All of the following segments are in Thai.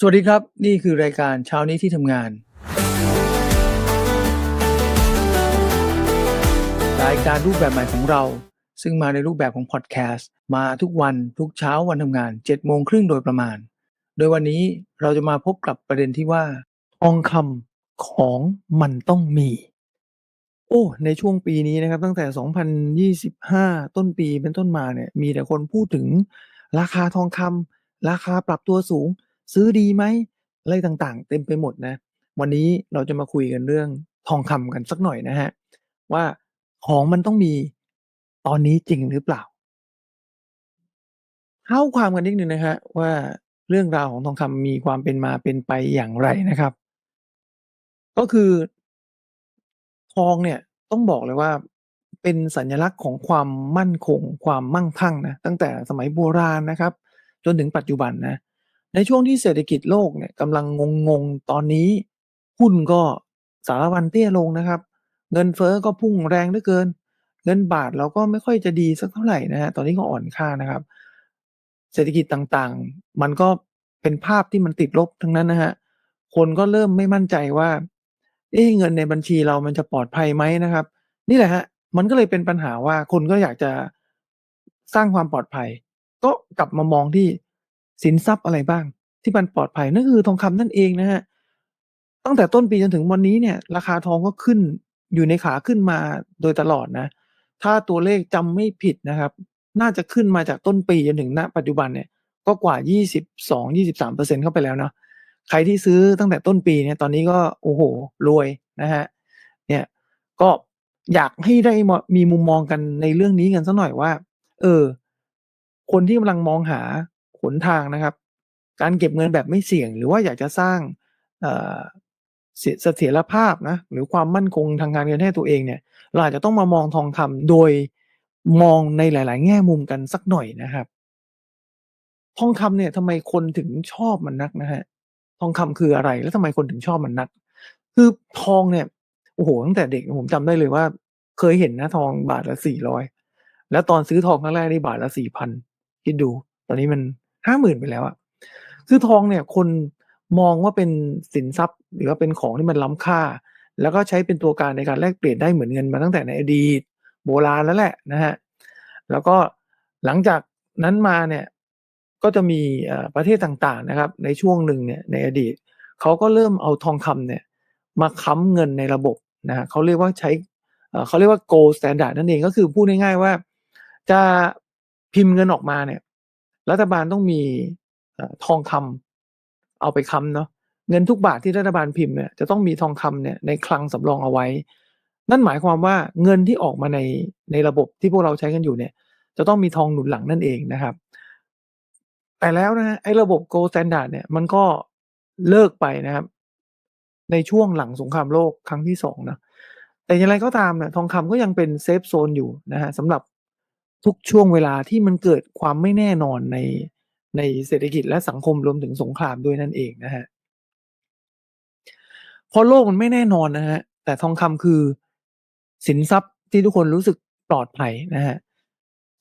สวัสดีครับ นี่คือรายการเช้านี้ที่ทำงาน รายการรูปแบบใหม่ของเรา ซึ่งมาในรูปแบบของพอดแคสต์มาทุกวันทุกเช้าวันทำงาน7โมงครึ่งโดยประมาณ โดยวันนี้เราจะมาพบกับประเด็นที่ว่าทองคำของมันต้องมี โอ้ ในช่วงปีนี้นะครับ ตั้งแต่ 2025 ต้นปีเป็นต้นมาเนี่ยมีแต่คนพูดถึงราคาทองคำราคาปรับตัวสูง ซื้อดีไหมอะไรต่างๆ เต็มไปหมดนะ วันนี้เราจะมาคุยกันเรื่องทองคำกันสักหน่อยนะฮะว่าของมันต้องมีตอนนี้จริงหรือเปล่าเท้าความกันนิดหนึ่งนะครับว่าเรื่องราวของทองคำมีความเป็นมาเป็นไปอย่างไรนะครับ ก็คือทองเนี่ยต้องบอกเลยว่าเป็นสัญลักษณ์ของความมั่นคง ความมั่งคั่งนะตั้งแต่สมัยโบราณนะครับ จนถึงปัจจุบันนะ ในช่วงที่เศรษฐกิจโลกเนี่ยกำลังงงๆ ตอนนี้ หุ้นก็สารพันเตี้ยลงนะครับ เงินเฟ้อก็พุ่งแรงเหลือเกิน เงินบาทเราก็ไม่ค่อยจะดีสักเท่าไหร่นะครับตอนนี้ก็อ่อนค่านะครับ เศรษฐกิจต่างๆ มันก็เป็นภาพที่มันติดลบทั้งนั้นนะครับคนก็เริ่มไม่มั่นใจว่าเอ๊เงินในบัญชีเรามันจะปลอดภัยไหมนะครับ นี่แหละครับมันก็เลยเป็นปัญหาว่าคนก็อยากจะสร้างความปลอดภัย ก็กลับมามองที่ สินทรัพย์อะไรบ้าง ที่มันปลอดภัยนั่นคือทองคำนั่นเองนะครับตั้งแต่ต้นปีจนถึงวันนี้เนี่ย ราคาทองก็ขึ้นอยู่ในขาขึ้นมาโดยตลอดนะ ถ้าตัวเลขจำไม่ผิดนะครับ น่าจะขึ้นมาจากต้นปีจนถึงณ ปัจจุบันเนี่ยก็กว่า 22-23%เข้าไปแล้วเนาะใครที่ซื้อตั้งแต่ต้นปีเนี่ยตอนนี้ก็โอ้โฮรวยนะครับเนี่ยก็อยากให้ได้มอมีมุมมองกันในเรื่องนี้กันสักหน่อยว่า เออ คนที่กำลังมองหา หนทางนะครับ การเก็บเงินแบบไม่เสี่ยง หรือว่าอยากจะสร้างเสถียรภาพนะหรือความมั่นคงทางการเงินให้ตัวเองเนี่ยเราอาจจะต้องมามองทองคำโดยมองในหลาย ๆ แง่มุมกันสักหน่อยนะครับ ทองคำเนี่ยทำไมคนถึงชอบมันนักนะครับทองคำคืออะไรแล้วทำไมคนถึงชอบมันนัก คือทองเนี่ยโอ้โฮตั้งแต่เด็กผมจำได้เลยว่า เคยเห็นนะทองบาทละ400แล้วตอนซื้อทองครั้งแรกนี่บาทละ4,000คิดดู ตอนนี้มัน 50,000ไปแล้วอะคือทองเนี่ยคนมองว่าเป็นสินทรัพย์ หรือว่าเป็นของที่มันล้ำค่า แล้วก็ใช้เป็นตัวกางในการแลกเปลี่ยนได้เหมือนเงินมาตั้งแต่ในอดีตโบราณแล้วแหละนะครับแล้วก็หลังจากนั้นมาเนี่ยก็จะมีประเทศต่างๆนะครับ ในช่วงหนึ่งเนี่ยในอดีตเขาก็เริ่มเอาทองคำเนี่ยมาค้ำเงินในระบบนะครับเขาเรียกว่าใช้เขาเรียกว่า Gold Standard นั่นเองก็คือพูดง่ายๆว่าจะพิมพ์เงินออกมาเนี่ย รัฐบาลต้องมีอทองคำเอาไปค้ำเนาะเงินทุกบาทที่รัฐบาลพิมพ์เนี่ยจะต้องมีทองคำเนี่ยในคลังสำรองเอาไว้ นั่นหมายความว่าเงินที่ออกมาในในระบบที่พวกเราใช้กันอยู่เนี่ย จะต้องมีทองหนุนหลังนั่นเองนะครับ แต่แล้วนะไอ้ระบบ Gold Standard เนี่ยมันก็เลิกไปนะครับ ในช่วงหลังสงครามโลกครั้งที่2เนะแต่อย่างไรก็ตามเนี่ยทองคำก็ยังเป็นเซฟโซนอยู่นะครับสำหรับ ทุกช่วงเวลาที่มันเกิดความไม่แน่นอนในในเศรษฐกิจและสังคมรวมถึงสงครามด้วยนั่นเองนะครับเพราะโลกมันไม่แน่นอนนะครับแต่ทองคำคือสินทรัพย์ที่ทุกคนรู้สึกปลอดภัยนะครับ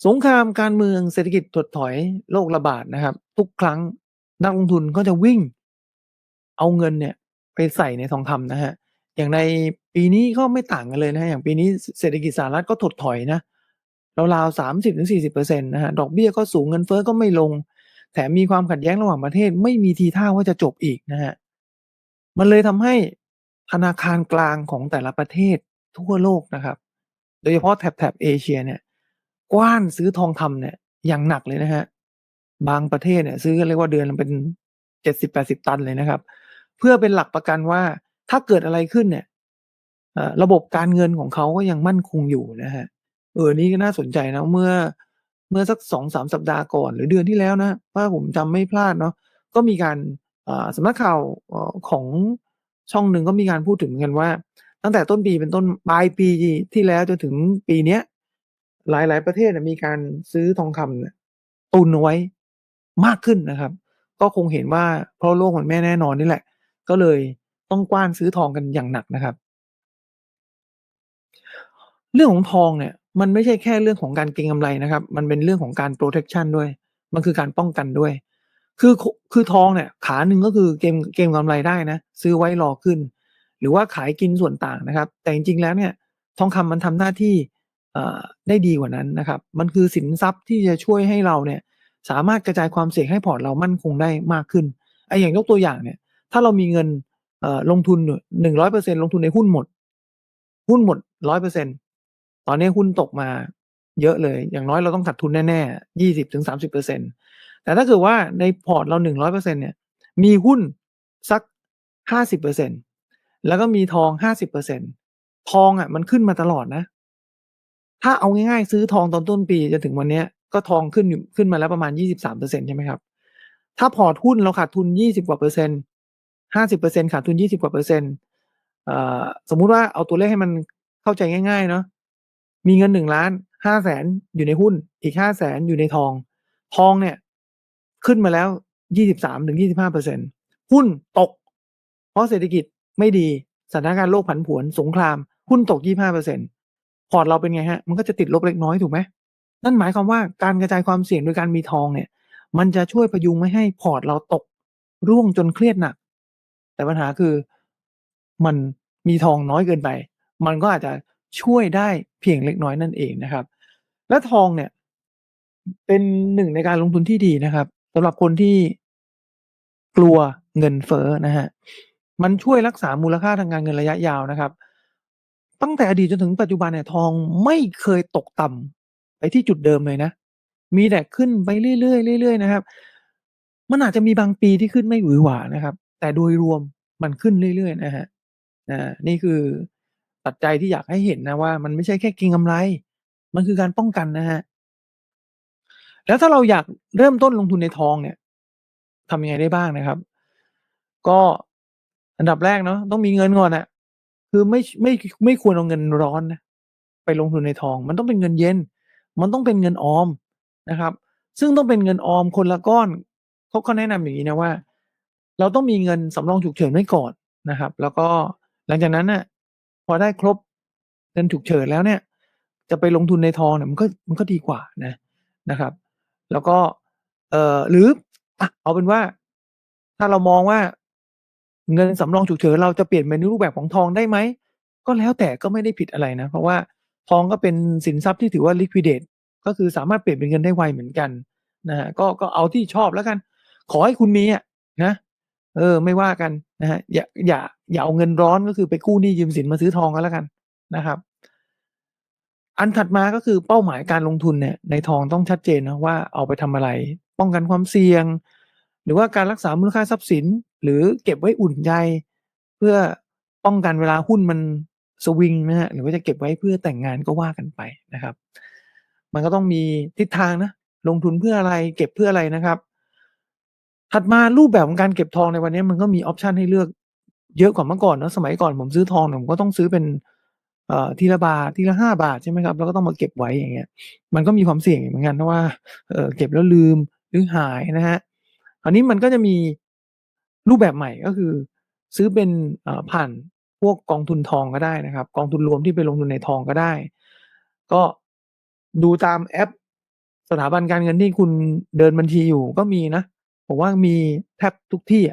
สงครามการเมืองเศรษฐกิจถดถอยโรคระบาดนะครับ ทุกครั้งนักลงทุนก็จะวิ่ง เอาเงินเนี่ย ไปใส่ในทองคำนะครับอย่างในปีนี้ก็ไม่ต่างกันเลยนะครับอย่างปีนี้เศรษฐกิจสหรัฐก็ถดถอยนะ ราวๆ30-40%นะครับดอกเบี้ยก็สูงเงินเฟ้อก็ไม่ลง แถมมีความขัดแย้งระหว่างประเทศไม่มีทีท่าว่าจะจบอีกนะครับมันเลยทำให้ธนาคารกลางของแต่ละประเทศทั่วโลกนะครับ โดยเฉพาะแถบๆเอเชียเนี่ย กว้านซื้อทองคำเนี่ยอย่างหนักเลยนะครับางประเทศเนี่ยซื้อเรียกว่าเดือนละเป็น70-80ตันเลยนะครับ เพื่อเป็นหลักประกันว่าถ้าเกิดอะไรขึ้นเนี่ยระบบการเงินของเขาก็ยังมั่นคงอยู่นะครับ เออนี่ก็น่าสนใจนะเมื่อเมื่อสัก2-3สัปดาห์ก่อน หรือเดือนที่แล้วนะถ้าผมจำไม่พลาดเนาะก็มีการอ่าสำนักข่าวของช่องหนึ่งก็มีการพูดถึงกันว่า ตั้งแต่ต้นปีเป็นต้นปลายปีที่แล้วจนถึงปีเนี้ย หลาย ๆ ประเทศนะมีการซื้อทองคำตุนเอาไว้มากขึ้นนะครับ ก็คงเห็นว่าเพราะโลกมันไม่แน่นอนนี่แหละ ก็เลยต้องกว้านซื้อทองกันอย่างหนักนะครับ เรื่องของทองเนี่ยมันไม่ใช่แค่เรื่องของการเก็งกำไรนะครับ มันเป็นเรื่องของการ protection ด้วย มันคือการป้องกันด้วย คือคือทองเนี่ยขาหนึ่งก็คือเกมเกมกำไรได้นะ ซื้อไว้รอขึ้น หรือว่าขายกินส่วนต่างนะครับ แต่จริงๆแล้วเนี่ยทองคำมันทำหน้าที่ได้ดีกว่านั้นนะครับ มันคือสินทรัพย์ที่จะช่วยให้เราเนี่ยสามารถกระจายความเสี่ยงให้พอร์ตเรามั่นคงได้มากขึ้นไอาอย่างยกตัวอย่างเนี่ย ถ้าเรามีเงินลงทุนหนึ่ง100%ลงทุนในหุ้นหมด หุ้นหมดร้อยเปอร์เซ็น ตอนนี้หุ้นตกมาเยอะเลย อย่างน้อยเราต้องขาดทุนแน่ๆยี่สิบถึงสามสิบเปอร์เซ็นแต่ถ้าเกิดว่าในพอร์ตเรา100%เปอร์เซ็นเนี่ย มีหุ้นสักห้าสิบเปอร์เซ็นแล้วก็มีทอง50%ทองอะมันขึ้นมาตลอดนะ ถ้าเอาง่ายๆ ซื้อทองตอนต้นปีจนถึงวันเนี้ย ก็ทองขึ้นอยู่ขึ้นมาแล้วประมาณ23%ใช่ไหมครับ ถ้าพอร์ตหุ้นเราขาดทุน20กว่าเปอร์เซ็นต์50%ขาดทุน20กว่าเปอร์เซ็นต์สมมุติว่าเอาตัวเลขให้มันเข้าใจง่ายๆเนาะ มีเงิน1 500,000อยู่ในหุ้น อีก500,000อยู่ในทอง ทองเนี่ย ขึ้นมาแล้ว23-25%หุ้นตก เพราะเศรษฐกิจไม่ดีสถานการณ์โลกผันผวนสงคราม หุ้นตกยี่ห้าเปอร์เซ็นพอร์ตเราเป็นไงครับมันก็จะติดลบเล็กน้อยถูกไหมนั่นหมายความว่าการกระจายความเสี่ยงโดยการมีทองเนี่ย มันจะช่วยพยุงไม่ให้พอร์ตเราตก ร่วงจนเครียดหนัก แต่ปัญหาคือมันมีทองน้อยเกินไป มันก็อาจจะ ช่วยได้เพียงเล็กน้อยนั่นเองนะครับ และทองเนี่ยเป็นหนึ่งในการลงทุนที่ดีนะครับสำหรับคนที่กลัวเงินเฟ้อนะครับมันช่วยรักษามูลค่าทางการเงินระยะยาวนะครับ ตั้งแต่อดีตจนถึงปัจจุบันเนี่ยทองไม่เคยตกต่ำไปที่จุดเดิมเลยนะ มีแต่ขึ้นไปเรื่อยๆเรื่อยๆนะครับ มันอาจจะมีบางปีที่ขึ้นไม่หวือหวานะครับ แต่โดยรวมมันขึ้นเรื่อยๆนะครับอานี่คือ ปัจจัยที่อยากให้เห็นนะว่า มันไม่ใช่แค่เก็งกำไร มันคือการป้องกันนะครับแล้วถ้าเราอยากเริ่มต้นลงทุนในทองเนี่ยทำยังไงได้บ้างนะครับ ก็อันดับแรกเนาะต้องมีเงินก่อนอะคือไม่ไม่ไม่ควรเอาเงินร้อนนะไปลงทุนในทอง มันต้องเป็นเงินเย็น มันต้องเป็นเงินออมนะครับ ซึ่งต้องเป็นเงินออมคนละก้อนเขาเขาแนะนำอย่างงี้นะว่า เราต้องมีเงินสำรองฉุกเฉินไว้ก่อนนะครับ แล้วก็หลังจากนั้นน่ะ พอได้ครบเงินฉุกเฉินแล้วเนี่ย จะไปลงทุนในทองเนี่ยมันก็มันก็ดีกว่านะนะครับ แล้วก็เอ่อหรืออะเอาเป็นว่า ถ้าเรามองว่าเงินสำรองฉุกเฉินเราจะเปลี่ยนเป็นรูปแบบของทองได้ไหม ก็แล้วแต่ก็ไม่ได้ผิดอะไรนะ เพราะว่าทองก็เป็นสินทรัพย์ที่ถือว่า liquidate ก็คือสามารถเปลี่ยนเป็นเงินได้ไวเหมือนกันนะครับก็ก็เอาที่ชอบแล้วกัน ขอให้คุณมีอะนะ เออ ไม่ว่ากันนะครับอย่าอย่า อย่าเอาเงินร้อนก็คือไปกู้หนี้ยืมสินมาซื้อทองก็แล้วกันนะครับ อันถัดมาก็คือเป้าหมายการลงทุนเนี่ยในทองต้องชัดเจนนะว่าเอาไปทำอะไร ป้องกันความเสี่ยง หรือว่าการรักษามูลค่าทรัพย์สิน หรือเก็บไว้อุ่นใจ เพื่อป้องกันเวลาหุ้นมันสวิงนะครับหรือว่าจะเก็บไว้เพื่อแต่งงานก็ว่ากันไปนะครับ มันก็ต้องมีทิศทางนะลงทุนเพื่ออะไรเก็บเพื่ออะไรนะครับ ถัดมารูปแบบของการเก็บทองในวันนี้มันก็มีออปชันให้เลือก เยอะกว่าเมื่อก่อนนะสมัยก่อนผมซื้อทองผมก็ต้องซื้อเป็นเอ่อทีละบาททีละ5บาทใช่ไหมครับแล้วก็ต้องมาเก็บไว้อย่างเงี้ย มันก็มีความเสี่ยงเหมือนกันเพราะว่าเออเก็บแล้วลืมหรือหายนะครับคราวนี้มันก็จะมีรูปแบบใหม่ก็คือ ซื้อเป็นเอ่อผ่านพวกกองทุนทองก็ได้นะครับ กองทุนรวมที่ไปลงทุนในทองก็ได้ ก็ดูตามแอป สถาบันการเงินที่คุณเดินบัญชีอยู่ก็มีนะผมว่ามีแทบทุกที่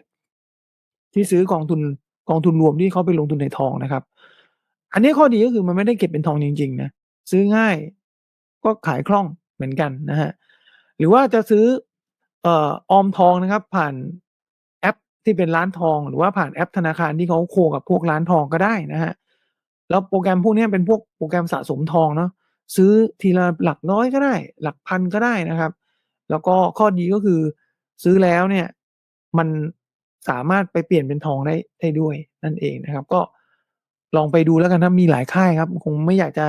ที่ซื้อกองทุน กองทุนรวมที่เขาไปลงทุนในทองนะครับ อันนี้ข้อดีก็คือมันไม่ได้เก็บเป็นทองจริงๆนะซื้อง่ายก็ขายคล่องเหมือนกันนะครับหรือว่าจะซื้อเอ่อออมทองนะครับ ผ่านแอปที่เป็นร้านทอง หรือว่าผ่านแอปธนาคารที่เขาโคกับพวกร้านทองก็ได้นะครับแล้วโปรแกรมพวกนี้เป็นพวกโปรแกรมสะสมทองเนาะซื้อทีละหลักร้อยก็ได้ หลักพันก็ได้นะครับ แล้วก็ข้อดีก็คือซื้อแล้วเนี่ย มัน สามารถไปเปลี่ยนเป็นทองได้ได้ด้วยนั่นเองนะครับ ก็ลองไปดูแล้วกันนะมีหลายค่ายครับ คงไม่อยากจะ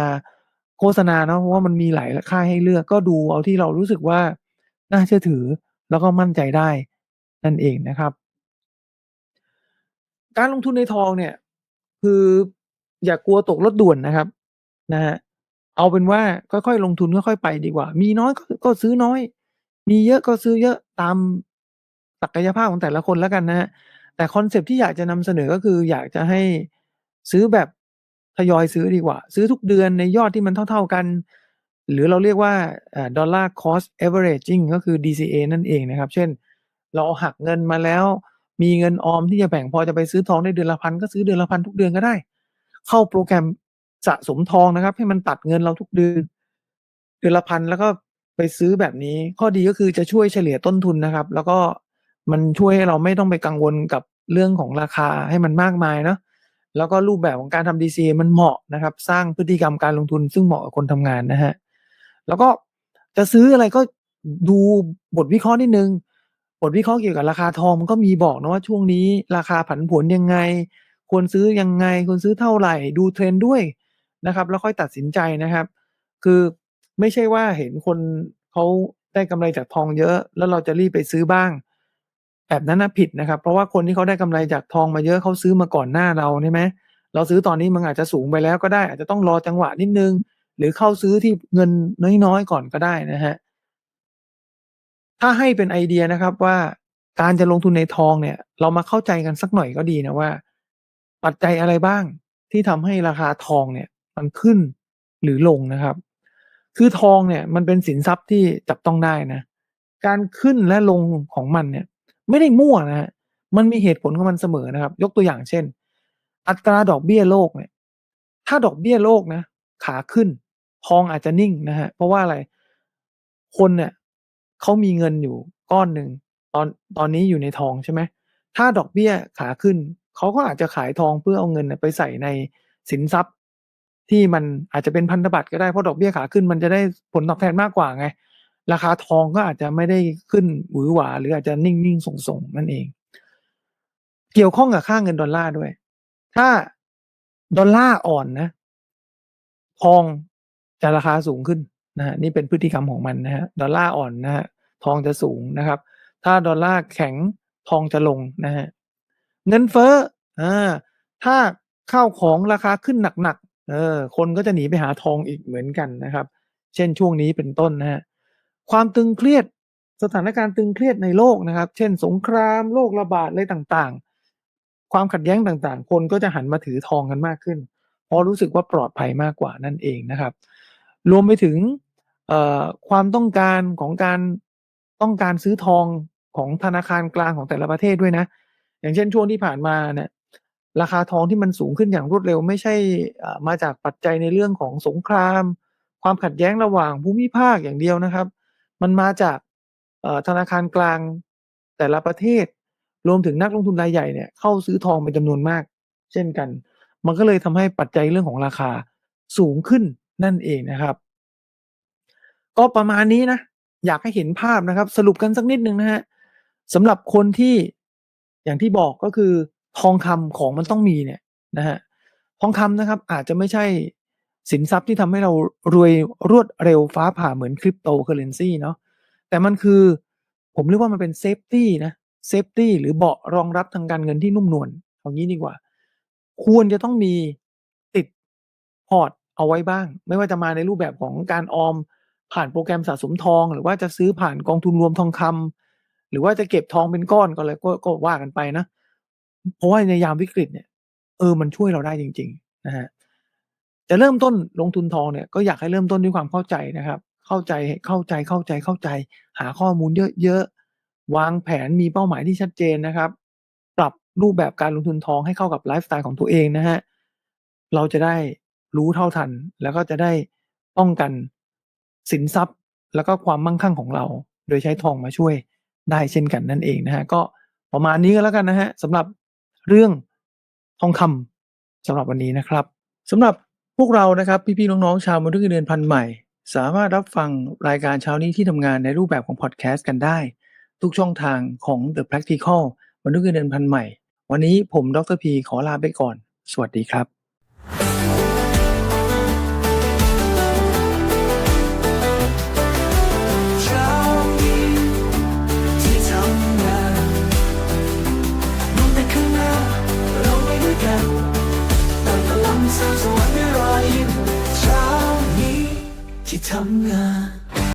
โฆษณาเนาะเพราะว่ามันมีหลายค่ายให้เลือกก็ดูเอาที่เรารู้สึกว่าน่าเชื่อถือแล้วก็มั่นใจได้นั่นเองนะครับ การลงทุนในทองเนี่ย คืออย่ากกลัวตกรถด่วนนะครับนะครับเอาเป็นว่าค่อยๆลงทุนค่อยๆไปดีกว่า มีน้อยก็ซื้อน้อย มีเยอะก็ซื้อเยอะตาม ศักยภาพของแต่ละคนแล้วกันนะครับแต่คอนเซปที่อยากจะนำเสนอก็คืออยากจะให้ซื้อแบบทยอยซื้อดีกว่า ซื้อทุกเดือนในยอดที่มันเท่า ๆกัน หรือเราเรียกว่าดอ่า Dollar Cost Averaging ก็คือ DCA นั่นเองนะครับ เช่น เราหักเงินมาแล้ว มีเงินออมที่จะแบ่งพอจะไปซื้อทองได้เดือนละพันก็ซื้อเดือนละพันทุกเดือนก็ได้ เข้าโปรแกรมสะสมทองนะครับ ให้มันตัดเงินเราทุกเดือนเดือนละพันแล้วก็ไปซื้อแบบนี้ข้อดีก็คือจะช่วยเฉลี่ยต้นทุนนะครับ แล้วก็ มันช่วยให้เราไม่ต้องไปกังวลกับเรื่องของราคาให้มันมากมายเนาะแล้วก็รูปแบบของการทำ DCA มันเหมาะนะครับ สร้างพฤติกรรมการลงทุนซึ่งเหมาะกับคนทำงานนะฮะแล้วก็จะซื้ออะไรก็ดูบทวิเคราะห์นิดนึง บทวิเคราะห์เกี่ยวกับราคาทองมันก็มีบอกนะว่าช่วงนี้ราคาผันผวนยังไง ควรซื้อยังไง ควรซื้อเท่าไหร่ ดูเทรนด์ด้วยนะครับ แล้วค่อยตัดสินใจนะครับ คือไม่ใช่ว่าเห็นคนเขาได้กำไรจากทองเยอะ แล้วเราจะรีบไปซื้อบ้าง แบบนั้นนะผิดนะครับ เพราะว่าคนที่เขาได้กำไรจากทองมาเยอะเขาซื้อมาก่อนหน้าเราใช่ไหมเราซื้อตอนนี้มันอาจจะสูงไปแล้วก็ได้ อาจจะต้องรอจังหวะนิดนึง หรือเข้าซื้อที่เงินน้อยๆก่อนก็ได้นะฮะถ้าให้เป็นไอเดียนะครับว่าการจะลงทุนในทองเนี่ย เรามาเข้าใจกันสักหน่อยก็ดีนะว่า ปัจจัยอะไรบ้างที่ทำให้ราคาทองเนี่ย มันขึ้นหรือลงนะครับ คือทองเนี่ย มันเป็นสินทรัพย์ที่จับต้องได้นะ การขึ้นและลงของมันเนี่ย ไม่ได้มั่วนะฮะมันมีเหตุผลของมันเสมอนะครับ ยกตัวอย่างเช่น อัตราดอกเบี้ยโลกเนี่ย ถ้าดอกเบี้ยโลกนะ ขาขึ้น ทองอาจจะนิ่งนะฮะเพราะว่าอะไรคนเนี่ยเขามีเงินอยู่ก้อนหนึ่งตอนตอนนี้อยู่ในทองใช่ไหมถ้าดอกเบี้ยขาขึ้นเขาก็อาจจะขายทองเพื่อเอาเงินไปใส่ในสินทรัพย์ ที่มันอาจจะเป็นพันธบัตรก็ได้เพราะดอกเบี้ยขาขึ้น มันจะได้ผลตอบแทนมากกว่าไง ราคาทองก็อาจจะไม่ได้ขึ้นหวือหวา หรืออาจจะนิ่งๆส่งๆนั่นเอง เกี่ยวข้องกับค่าเงินดอลลาร์ด้วย ถ้าดอลลาร์อ่อนนะ ทองจะราคาสูงขึ้นนะฮะนี่เป็นพฤติกรรมของมันนะฮะดอลลาร์อ่อนนะฮะทองจะสูงนะครับ ถ้าดอลลาร์แข็งทองจะลงนะฮะเงินเฟ้ออ่าถ้าข้าวของราคาขึ้นหนักๆเออคนก็จะหนีไปหาทองอีกเหมือนกันนะครับ เช่นช่วงนี้เป็นต้นนะฮะ ความตึงเครียดสถานการณ์ตึงเครียดในโลกนะครับ เช่น สงครามโรคระบาดอะไรต่างๆ ความขัดแย้งต่างๆ คนก็จะหันมาถือทองกันมากขึ้น เพราะรู้สึกว่าปลอดภัยมากกว่านั่นเองนะครับ รวมไปถึงความต้องการของการต้องการซื้อทองของธนาคารกลางของแต่ละประเทศด้วยนะ อย่างเช่นช่วงที่ผ่านมาเนี่ยราคาทองที่มันสูงขึ้นอย่างรวดเร็ว ไม่ใช่มาจากปัจจัยในเรื่องของสงคราม ความขัดแย้งระหว่างภูมิภาคอย่างเดียวนะครับ มันมาจากธนาคารกลางแต่ละประเทศ รวมถึงนักลงทุนรายใหญ่เนี่ยเข้าซื้อทองเป็นจำนวนมาก เช่นกัน มันก็เลยทำให้ปัจจัยเรื่องของราคาสูงขึ้นนั่นเองนะครับ ก็ประมาณนี้นะ อยากให้เห็นภาพนะครับ สรุปกันสักนิดนึงนะฮะสำหรับคนที่อย่างที่บอกก็คือทองคำของมันต้องมีเนี่ยนะฮะทองคำนะครับอาจจะไม่ใช่ สินทรัพย์ที่ทำให้เรารวยรวดเร็วฟ้าผ่าเหมือนคริปโตเคอเรนซีเนาะแต่มันคือผมเรียกว่ามันเป็นเซฟตี้นะเซฟตี้หรือเบาะรองรับทางการเงินที่นุ่มนวลเอางนี้ดีกว่า ควรจะต้องมีติดพอร์ตเอาไว้บ้าง ไม่ว่าจะมาในรูปแบบของการออมผ่านโปรแกรมสะสมทอง หรือว่าจะซื้อผ่านกองทุนรวมทองคำหรือว่าจะเก็บทองเป็นก้อนก็เลยก็ก็ว่ากันไปนะ เพราะว่าในยามวิกฤตเนี่ย เออมันช่วยเราได้จริง ๆ นะฮะ จะเริ่มต้นลงทุนทองเนี่ยก็อยากให้เริ่มต้นด้วยความเข้าใจนะครับ เข้าใจเข้าใจเข้าใจเข้าใจ หาข้อมูลเยอะๆวางแผนมีเป้าหมายที่ชัดเจนนะครับ ปรับรูปแบบการลงทุนทองให้เข้ากับไลฟ์สไตล์ของตัวเองนะฮะเราจะได้รู้เท่าทัน แล้วก็จะได้ป้องกันสินทรัพย์ แล้วก็ความมั่งคั่งของเรา โดยใช้ทองมาช่วยได้เช่นกันนั่นเองนะฮะก็ประมาณนี้ก็แล้วกันนะฮะสำหรับเรื่องทองคำสำหรับวันนี้นะครับสำหรับ พวกเรานะครับพี่ๆน้องๆชาวมนุษย์เงินเดือนพันใหม่ สามารถรับฟังรายการเช้านี้ที่ทำงานในรูปแบบของพอดแคสต์กันได้ ทุกช่องทางของ The Practical มนุษย์เงินเดือนพันใหม่ วันนี้ผมดรพีขอลาไปก่อน สวัสดีครับ ทำงาน